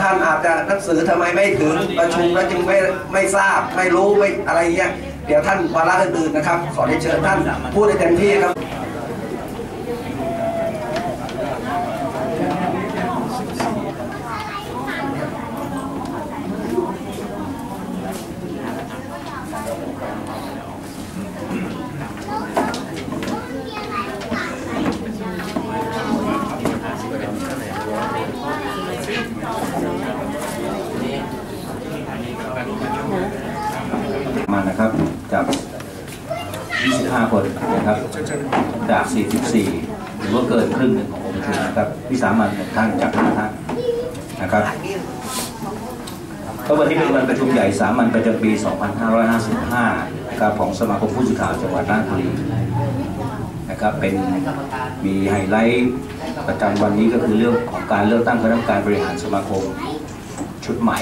ท่านอาจจะหนังสือทำไมไม่ถึงประชุมแล้วจึงไม่ไม่ทราบไม่รู้ไม่อะไรเงี้ยเดี๋ยวท่านวาระอื่นๆนะครับ ขอได้เชิญท่านพูดได้เต็มที่ครับ มานะครับจาก 25คนนะครับ จาก 44 หรือว่าเกินครึ่งหนึ่งขององค์ประชุมนะครับวิสามันหนึ่งท่านจากห้าท่านนะครับก็วันนี้เป็นวันประชุมใหญ่สามัญประจำปี 2555 นะครับของสมาคมผู้สื่อข่าวจังหวัดราชบุรีนะครับเป็นมีไฮไลท์ประจำวันนี้ก็คือเรื่องของการเลือกตั้งคณะกรรมการบริหารสมาคมชุดใหม่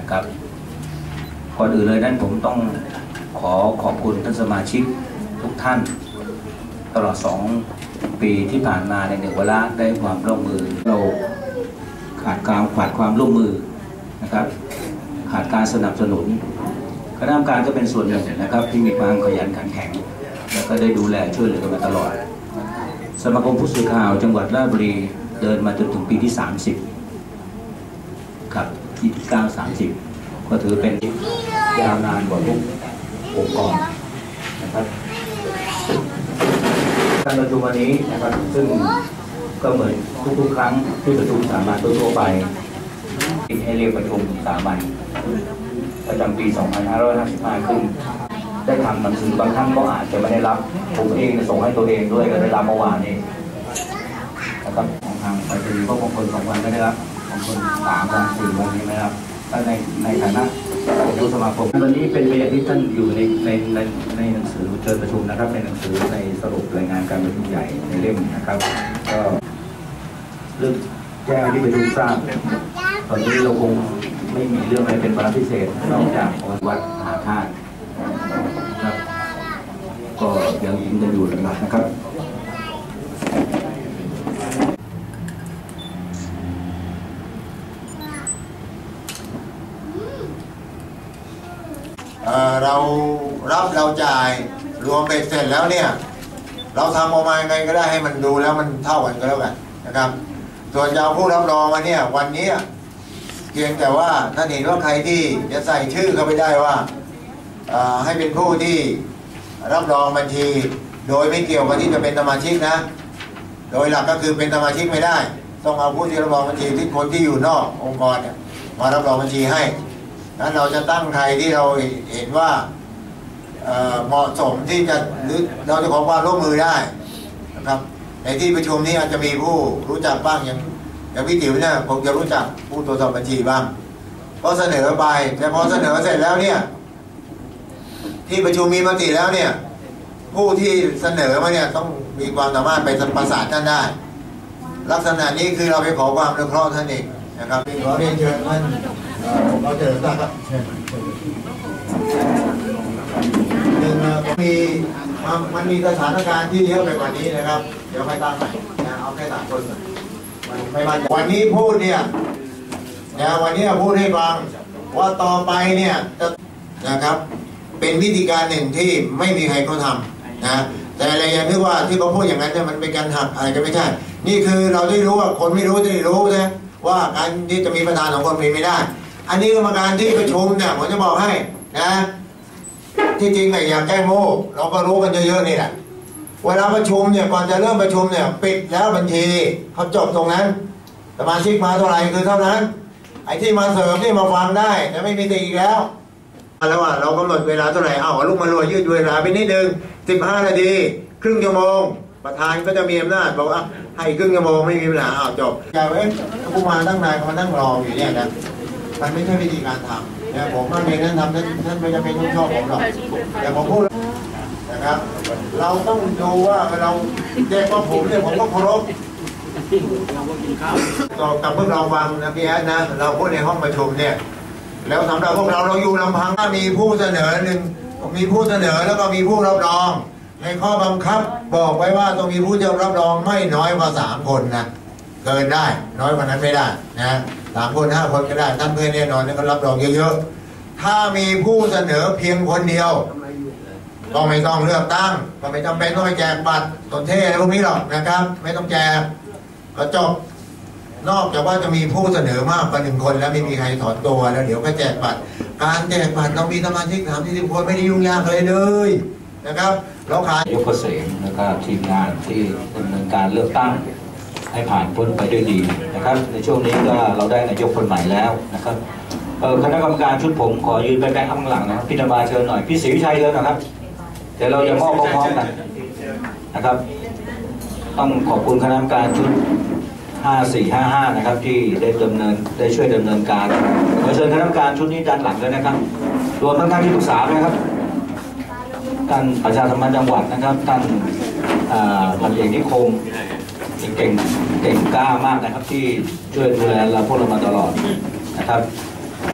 นะครับก่อนอื่นเลยนั้นผมต้อง ขอขอบคุณท่านสมาชิกทุกท่าน ตลอดสองปีที่ผ่านมาในหนึ่งเวลาได้ความร่วมมือเราขาดการขาดความร่วมมือนะครับ ขาดการสนับสนุนคณะกรรมการก็เป็นส่วนหนึ่งนะครับ ที่มีความขยันขันแข็ง แล้วก็ได้ดูแลช่วยเหลือกันมาตลอด สมาคมผู้สื่อข่าวจังหวัดราชบุรีเดินมาจนถึงปีที่ 30 ครับ29 30 ก็ถือเป็นยาวนานกว่าทุก องค์กรนะครับการประชุมวันนี้นะครับซึ่งก็เหมือนทุกๆ ครั้งที่ประชุมสามัญทั่วไปให้เรียกประชุมสามัญประจำปี 2555 ขึ้น ได้ทำหนังสือบางท่านก็อาจจะไม่ได้รับ ผมเองส่งให้ตัวเองด้วยก็ได้รับเมื่อวานนี้นะครับของทางไปรีก็บางคนสองวันไม่ได้รับบางคนสามวันสี่วันนี้ไม่ได้รับในในฐานะ เป็นผู้สมาคมวันนี้เป็นไปอย่างที่ท่านอยู่ในในในในหนังสือเชิญประชุมนะครับ ในหนังสือในสรุปรายงานการประชุมใหญ่ในเล่มนะครับ ก็เรื่องแจ้งที่ประชุมทราบตอนนี้เราคงไม่มีเรื่องอะไรเป็นปรพิเศษนอกจากวัดมหาธาตุครับ ก็ยังยิงกันอยู่นะครับ เรารับเราจ่ายรวมเบ็ดเสร็จแล้วเนี่ยเราทำออกมายังไงก็ได้ให้มันดูแล้วมันเท่ากันก็แล้วกันนะครับ ส่วนจะเอาผู้รับรองมาเนี่ยวันนี้เพียงแต่ว่าท่านเห็นว่าใครที่จะใส่ชื่อเข้าไปได้ว่าให้เป็นผู้ที่รับรองบัญชี โดยไม่เกี่ยวกับที่จะเป็นสมาชิกนะ โดยหลักก็คือเป็นสมาชิกไม่ได้ ต้องเอาผู้ที่รับรองบัญชีที่คนที่อยู่นอกองค์กรมารับรองบัญชีให้ นั้นเราจะตั้งใครที่เราเห็นว่าเหมาะสมที่จะหรือเราจะขอความร่วมมือได้นะครับ ในที่ประชุมนี้อาจจะมีผู้รู้จักบ้างอย่างอย่างพี่ติ๋วเนี่ยผมจะรู้จักผู้ตรวจสอบบัญชีบ้างก็เสนอไปแต่พอเสนอเสร็จแล้วเนี่ย ที่ประชุมมีมติแล้วเนี่ย ผู้ที่เสนอมาเนี่ยต้องมีความสามารถไปประสานท่านได้ ลักษณะนี้คือเราไปขอความอนุเคราะห์ท่านเองนะครับขอเรียนเชิญท่าน เราเจริญทราบครับหนึ่งมีมันมีสถานการณ์ที่เยอะไปกว่านี้นะครับ เดี๋ยวไปตามใหม่นะเอาแค่สามคนก่อนมันไม่มาวันนี้พูดเนี่ยนะวันนี้พูดให้ฟังว่าต่อไปเนี่ยจะนะครับ เป็นวิธีการหนึ่งที่ไม่มีใครเขาทำนะแต่อะไรอย่างที่ว่าที่เขาพูดอย่างนั้นเนี่ยมันเป็นการหักอะไรก็ไม่ใช่ นี่คือเราได้รู้ว่าคนไม่รู้จะได้รู้นะว่าการที่จะมีประธานของคนมีไม่ได้ อันนี้กรรมการที่ประชุมเนี่ยผมจะบอกให้นะ ที่จริงเนี่ยอยากแก้โง่เราก็รู้กันเยอะๆนี่แหละเวลาประชุมเนี่ยก่อนจะเริ่มประชุมเนี่ย ปิดแล้วบัญชีเขาจบตรงนั้นสมาชิกมาเท่าไหร่คือเท่านั้น ไอ้ที่มาเสริมนี่มาฟังได้แต่ไม่มีติอีกแล้วแล้วว่าเรากำหนดเวลาเท่าไหร่เอาลูกมารวยยืดเวลาไปนิดนึงสิบห้านาทีครึ่งชั่วโมง ประธานก็จะมีอำนาจบอกว่าให้ครึ่งชั่วโมงไม่มีปัญหาอ้าจบอย่าเว้นถ้าผู้มาตั้งนานมานั่งรออยู่เนี่ยนะ มันไม่ใช่วิธีการทำนะผมว่าเองนั้นทำท่านท่านไม่จำเป็นต้องชอบผมหรอกแต่ผมพูดนะครับ เราต้องดูว่าเราเด็กว่าผมเนี่ยผมก็เคารพต่อกับพวกเราฟังนะพี่แอดนะ เราพูดในห้องประชุมเนี่ย แล้วสำหรับพวกเราเราอยู่ลำพังถ้ามีผู้เสนอหนึ่งมีผู้เสนอแล้วก็มีผู้รับรอง ในข้อบังคับบอกไว้ว่าต้องมีผู้จะรับรองไม่น้อยกว่าสามคนนะ เกินได้ น้อยกว่านั้นไม่ได้นะสามคนห้าคนก็ได้ท่านเพื่อนแน่นอนก็รับรองเยอะๆ ถ้ามีผู้เสนอเพียงคนเดียวก็ไม่ต้องเลือกตั้งก็ไม่จำเป็นต้องไปแจกบัตรตนเท่อะไรพวกนี้หรอกนะครับ ไม่ต้องแจกก็จบนอกจากว่าจะมีผู้เสนอมากกว่าหนึ่งคน แล้วไม่มีใครถอนตัวแล้วเดี๋ยวก็แจกบัตร การแจกบัตรเรามีสมาชิกสามสิบคนไม่ได้ยุ่งยากอะไรเลยนะครับ เราขายยกเกษมแล้วก็ทีมงานที่ดำเนินการเลือกตั้ง ให้ผ่านพ้นไปด้วยดีนะครับ ในช่วงนี้ก็เราได้นายกคนใหม่แล้วนะครับคณะกรรมการชุดผมขอยืนไปแบงค์ข้างหลังนะครับพี่ธรรมาเชิญหน่อยพี่ศรีวิชัยเชิญนะครับเดี๋ยวเราจะมอบพร้อมๆกันนะครับ ต้องขอบคุณคณะกรรมการชุด 5455 นะครับ ที่ได้ดำเนินได้ช่วยดำเนินการขอเชิญคณะกรรมการชุดนี้ด้านหลังเลยนะครับ รวมทั้งท่านที่ปรึกษาด้วยนะครับท่านประชาสัมพันธ์จังหวัดนะครับท่านอ่าพันเอกนิคม เก่งเก่งกล้ามากนะครับที่ช่วยดูแลเราพวกเรามาตลอดนะครับ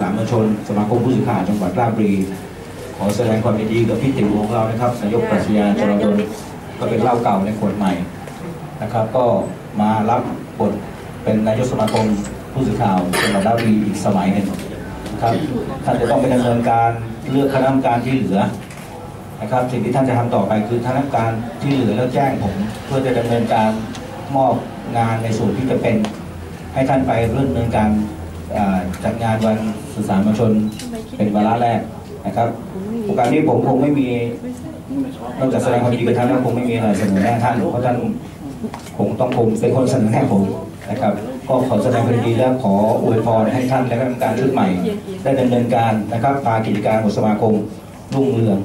สามัญชนสมาคมผู้สื่อข่าวจังหวัดราชบุรีขอแสดงความยินดีกับพี่ติ๋วของเรานะครับนายกปรัชญาจรดลก็เป็นเล่าเก่าในคนใหม่นะครับ ก็มารับบทเป็นนายกสมาคมผู้สื่อข่าวจังหวัดราชบุรีอีกสมัยหนึ่งนะครับท่านจะต้องไปดำเนินการเลือกคณะกรรมการที่เหลือนะครับ สิ่งที่ท่านจะทำต่อไปคือท่านรับการที่เหลือแล้วแจ้งผม เพื่อจะดำเนินการ มอบงานในส่วนที่จะเป็นให้ท่านไปเรื่องเนินการจัดงานวันสื่อสารมวลชนเป็นวาระแรกนะครับโอกาสนี้ผมคงไม่มีนอกจากแสดงความยินดีกับท่านแล้วคงไม่มีอะไรเสนอแน่ท่านเพราะท่านคงต้องผมเป็นคนเสนอแน่ผมนะครับ ก็ขอแสดงความยินดีและขออวยพรให้ท่านและคณะกรรมการชุดใหม่ ได้ดำเนินการนะครับพากิจการของสมาคมรุ่งเรือง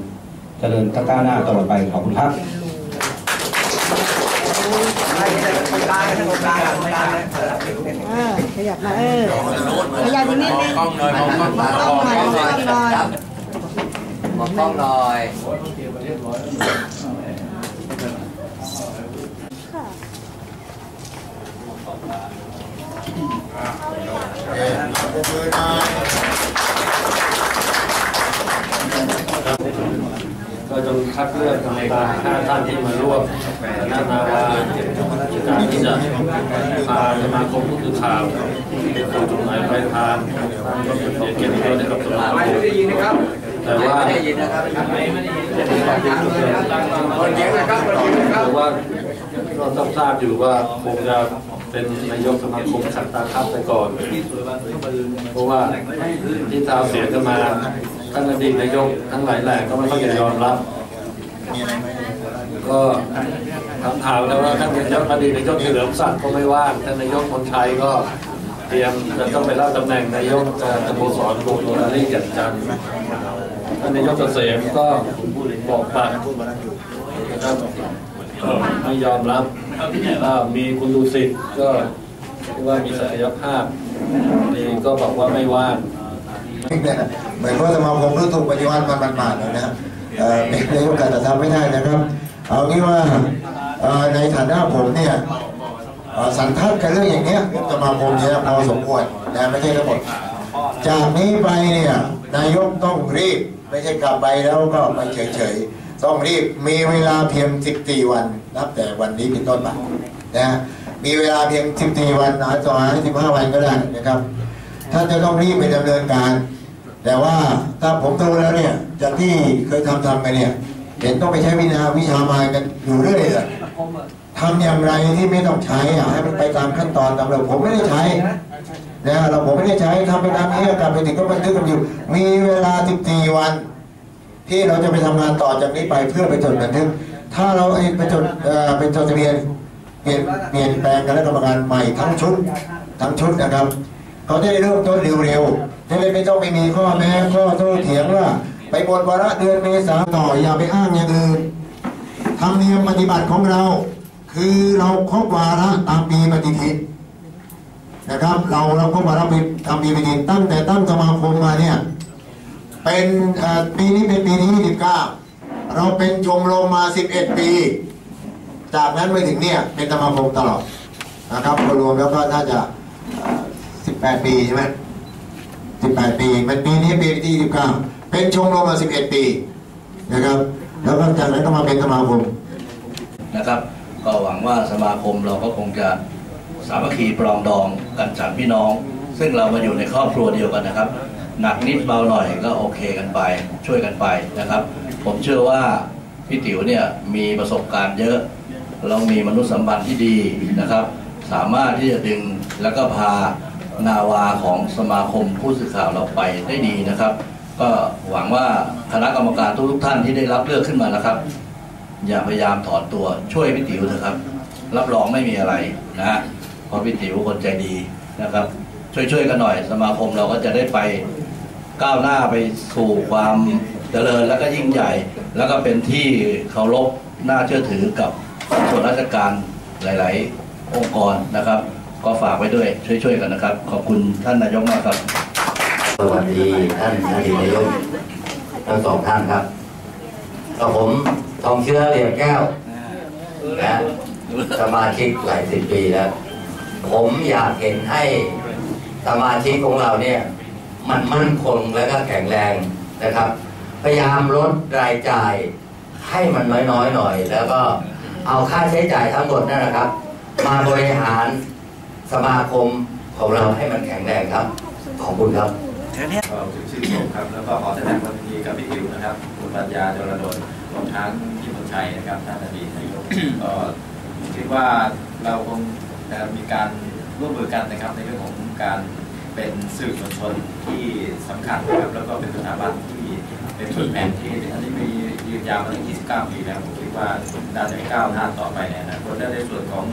เจริญก้าวหน้าตลอดไปขอบคุณครับ ให้ได้ตรงกลางตรงกลางตรงกลาง เออเออขยับมาเออขยับอีกนิดนึงกล้องหน่อยมองกล้องหน่อยมองกล้องหน่อยมองกล้องหน่อย ก็จะคัดเลือกกรรมการห้าท่านที่มาร่วมคณะนาวาการที่จะพาสมาคมผู้สื่อข่าวสู่จุดหมายปลายทางก็เป็นเกียรติยศให้กับสมาคไม่ได้ยินนะครับแต่ว่าไม่ได้ยินคนเสียงนะครับคนเสียงนะครับแต่ว่าก็ต้องทราบอยู่ว่าคงจะเป็นนายกสมาคมขัดตาคับไปก่อน เพราะว่าที่ตามเสียกันมา ท่านอดีตนายกทั้งหลายแหล่ก็ไม่ค่อยจะยอมรับ ก็ถามถามแล้วว่าท่านนายกอดีตนายกเฉลิมศักดิ์ก็ไม่ว่างท่านนายกคนไทยก็เตรียมจะต้องไปรับตำแหน่งนายกเอ่อสโมสรโรตารี่แก่นจันทร์ท่านนายกเกษมก็บอกปัดนะครับเอ่อไม่ยอมรับอ่ามีคุณดูสิทธิ์ก็ที่ว่ามีศักยภาพนี่ก็บอกว่าไม่ว่าง เหมือนว่าสมาคมรู้ถูกปฏิวัติมันมันมาเลยนะเอ่อเป็นนายกการจะทำไม่ได้นะครับ เอางี้ว่าในฐานะผมเนี่ยสันทัดกับเรื่องอย่างเนี้ยสมาคมเนี่ยพอสมควรนะไม่ใช่ทั้งหมดจากนี้ไปเนี่ยนายกต้องรีบไม่ใช่กลับไปแล้วก็ไปเฉยๆต้องรีบมีเวลาเพียง 14 วันนับแต่วันนี้เป็นต้นไปนะมีเวลาเพียง 14 วันอาจจะ15 วันก็ได้นะครับท่านจะต้องรีบไปดำเนินการ แต่ว่าถ้าผมดูแล้วเนี่ยจากที่เคยทำทำกันเนี่ยเห็นต้องไปใช้วินาวิชามายกันอยู่เรื่อยเลยทำอย่างไรที่ไม่ต้องใช้อะให้มันไปตามขั้นตอนตามระบบผมไม่ได้ใช้นะเราผมไม่ได้ใช้ทำไปตามนี้กลับไปถึงก็บันทึกกันอยู่ มีเวลา14วัน ที่เราจะไปทำงานต่อจากนี้ไปเพื่อไปจดบันทึก ถ้าเราไปจดเอ่อเป็นจดทะเบียนเปลี่ยนเปลี่ยนแปลงคณะกรรมการใหม่ทั้งชุดทั้งชุดนะครับ เขาจะได้เริ่มต้นเร็วๆจะได้ไม่ต้องไปมีข้อแม้ข้อโต้เถียงว่า ไปบนวาระเดือนเมษาต่ออย่าไปอ้างอย่างอื่นธรรมเนียมปฏิบัติของเรา คือเราครบวาระตามปีปฏิทินนะครับ เราเราครบวาระปีตามปีปฏิทินตั้งแต่ตั้งสมาคมมาเนี่ยเป็นปีนี้เป็นปีที่29เราเป็นชมรมมา 11 ปี จากนั้นไปถึงเนี่ยเป็นสมาคมตลอดนะครับรวมแล้วก็น่าจะ เอ่อ18ปีใช่ไหม18ปีมันปีนี้ปีที่29เก้าเป็นชมรมมา11ปีนะครับ แล้วก็จากนั้นก็มาเป็นสมาคมนะครับ ก็หวังว่าสมาคมเราก็คงจะสามัคคีปรองดองกันฉันพี่น้อง ซึ่งเรามาอยู่ในครอบครัวเดียวกันนะครับ หนักนิดเบาหน่อยก็โอเคกันไป ช่วยกันไปนะครับ ผมเชื่อว่าพี่ติ๋วเนี่ยมีประสบการณ์เยอะ เรามีมนุษยสัมพันธ์ที่ดีนะครับ สามารถที่จะดึงแล้วก็พา นาวาของสมาคมผู้สื่อข่าวเราไปได้ดีนะครับ ก็หวังว่าคณะกรรมการทุกๆท่านที่ได้รับเลือกขึ้นมานะครับ อย่าพยายามถอนตัวช่วยพี่ติ๋วเถอะครับ รับรองไม่มีอะไรนะฮะเพราะพี่ติ๋วคนใจดีนะครับ ช่วยๆกันหน่อย สมาคมเราก็จะได้ไปก้าวหน้าไปสู่ความเจริญแล้วก็ยิ่งใหญ่ แล้วก็เป็นที่เคารพน่าเชื่อถือกับส่วนราชการหลาย ๆ องค์กรนะครับ ก็ฝากไว้ด้วยช่วยๆกันนะครับ ขอบคุณท่านนายกมากครับ สวัสดีท่านอดีตนายกทั้งสองท่านครับกับผมทองเชื้อเหลี่ยมแก้วนะสมาชิกหลายสิบปีแล้ว ผมอยากเห็นให้สมาชิกของเราเนี่ย มันมั่นคงและก็แข็งแรงนะครับ พยายามลดรายจ่ายให้มันน้อยๆหน่อย แล้วก็เอาค่าใช้จ่ายทั้งหมดนั่นนะครับ มาบริหาร สมาคมของเราให้มันแข็งแรงครับ ขอบคุณครับก็ชื่นชมครับ แล้วก็ขอแสดงความยินดีกับพี่อิ๋วนะครับ คุณปัญญาจรดลรวมทั้งพี่มนชัยนะครับ ท่านอดีตนายกก็คิดว่าเราคงจะมีการร่วมมือกันนะครับในเรื่องของการเป็นสื่อมวลชนที่สำคัญนะครับแล้วก็เป็นสถาบันที่เป็นต้นแบบที่อันนี้มียืนยาวมาถึง29 ปีแล้วผมคิดว่าน่าจะก้าวหน้าต่อไปในอนาคตและในส่วนของ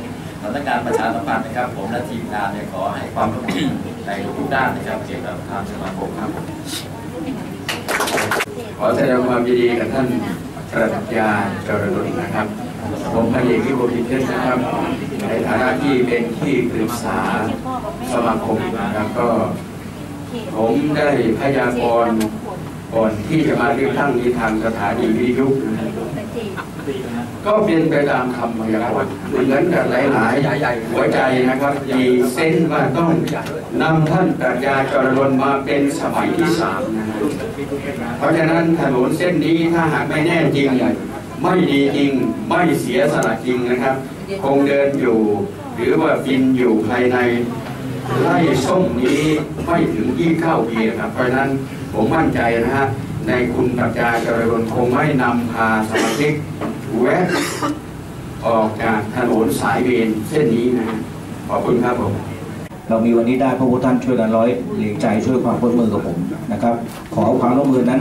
สำนักงานประชาสัมพันธ์นะครับ ผมและทีมงานเนี่ยขอให้ความร่วมมือในทุกด้านนะครับเกี่ยวกับทางสมาคมครับขอแสดงความยินดีกับท่านปรัชญาจรดลนะครับ ผมพันเอกวิโรจน์เชรนะครับ ในฐานะที่เป็นที่ปรึกษาสมาคมนะครับก็ ผมได้พยากรณ์ก่อนที่จะมาเลือกตั้งที่ทางสถานีวิทยุนะ ก็เป็นไปตามคำพยากรณ์เหมือนกับหลายๆหัวใจนะครับมีเส้นส์ว่าต้องนำท่านปรัชญาจรดลมาเป็นสมัยที่สามนะครับเพราะฉะนั้นถนนเส้นนี้ถ้าหากไม่แน่จริง ไม่ดีจริง ไม่เสียสละจริงนะครับ คงเดินอยู่ หรือว่าฟินอยู่ภายในไร่ส้มนี้ไม่ถึงยี่เข้าปีนะครับ เพราะฉะนั้นผมมั่นใจนะฮะในคุณปรัชญาเจริญคงไม่นำพาสมาชิก แวะออกจากถนนสายเวรเส้นนี้นะขอบคุณครับผมเรามีวันนี้ได้เพราะพวกท่านช่วยกันร้อยเหลียงใจช่วยความร่วมมือกับผมนะครับ ขอความร่วมมือนั้น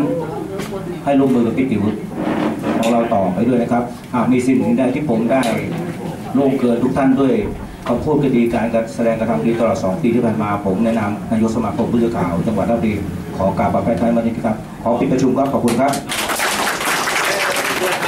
ให้ร่วมมือกับพี่ติ๋วของเราต่อไปด้วยนะครับหากมีสิ่งใดที่ผมได้ล่วงเกินทุกท่านด้วยคำพูดก็ดีการการแสดงกระทำดีตลอด 2 ปีที่ผ่านมาผมแนะนำนายกสมาคมผู้สื่อข่าวจังหวัดราชบุรีขอกราบขอแพทย์ไทยมานี้ครับขอปิดประชุมครับขอบคุณครับ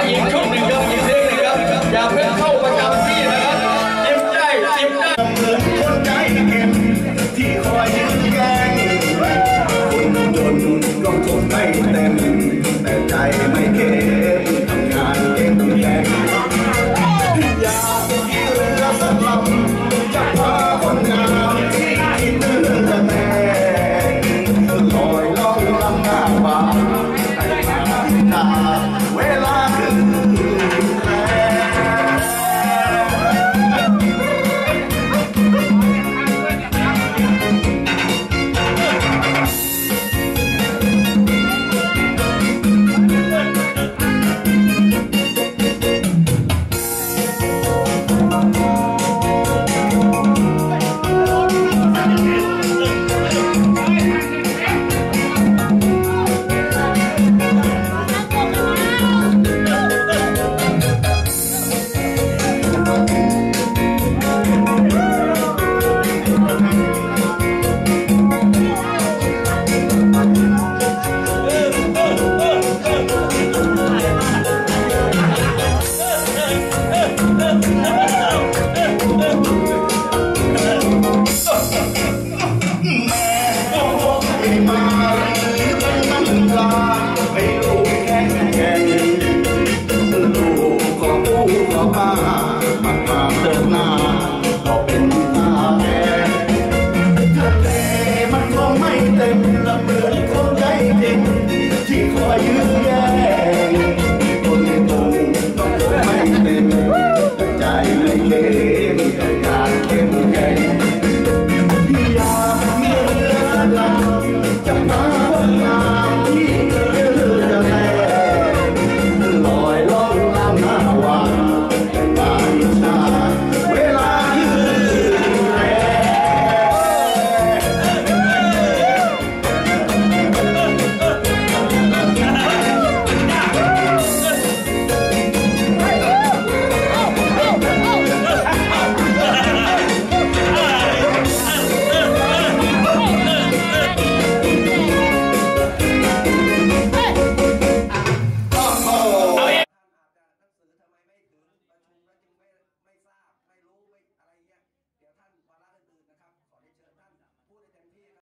ขอ